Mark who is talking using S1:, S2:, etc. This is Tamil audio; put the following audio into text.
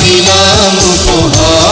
S1: দিলাম উপহার